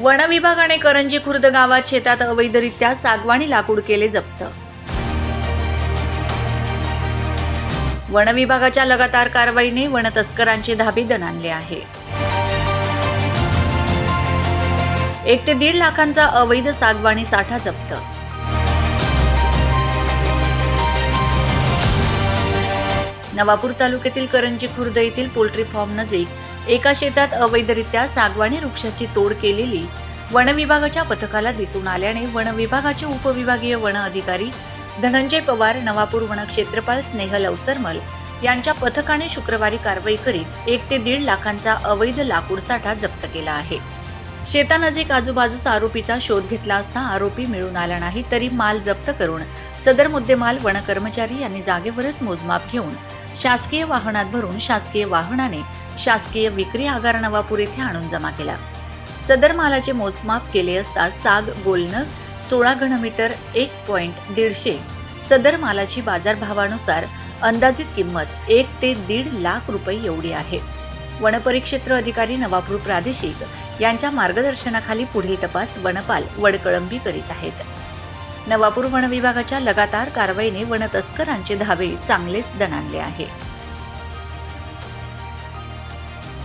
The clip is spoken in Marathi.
वन विभागाने करंजी खुर्द गावात शेतात अवैधरित्या सागवानी लाकूड केले जप्त. वन विभागाच्या लगातार कारवाईने वन तस्करांचे धाबे दणाणले आहे. एक ते दीड लाखांचा अवैध सागवानी साठा जप्त. नवापूर तालुक्यातील करंजी खुर्द येथील पोल्ट्री फार्म नजीक एका शेतात अवैधरित्या सागवानी वृक्षाची तोड केलेली वन विभागाच्या पथकाला दिसून आल्याने वन विभागाचे उपविभागीय वन अधिकारी धनंजय पवार नवापूर वन क्षेत्रपाल स्नेहल अवसरमल यांच्या पथकाने शुक्रवारी कारवाई करीत एक ते दीड लाखांचा अवैध लाकूड साठा जप्त केला आहे. शेतानजीक आजूबाजूस आरोपीचा शोध घेतला असता आरोपी मिळून आला नाही तरी माल जप्त करून सदर मुद्देमाल वन कर्मचारी यांनी जागेवरच मोजमाप घेऊन शासकीय वाहनात भरून शासकीय वाहनाने शासकीय विक्री आगार नवापूर येथे आणून जमा केला. सदर मालाचे मोजमाप केले असता साग गोलनं सोळा घनमीटर एक पॉइंट दीडशे. सदर मालाची बाजारभावानुसार अंदाजित किंमत एक ते दीड लाख रुपये एवढी आहे. वनपरिक्षेत्र अधिकारी नवापूर प्रादेशिक यांच्या मार्गदर्शनाखाली पुढील तपास वनपाल वडकळंबी करीत आहेत. नवापूर वन विभागाच्या लगातार कारवाईने वन तस्करांचे धावे चांगलेच दणाणले आहे.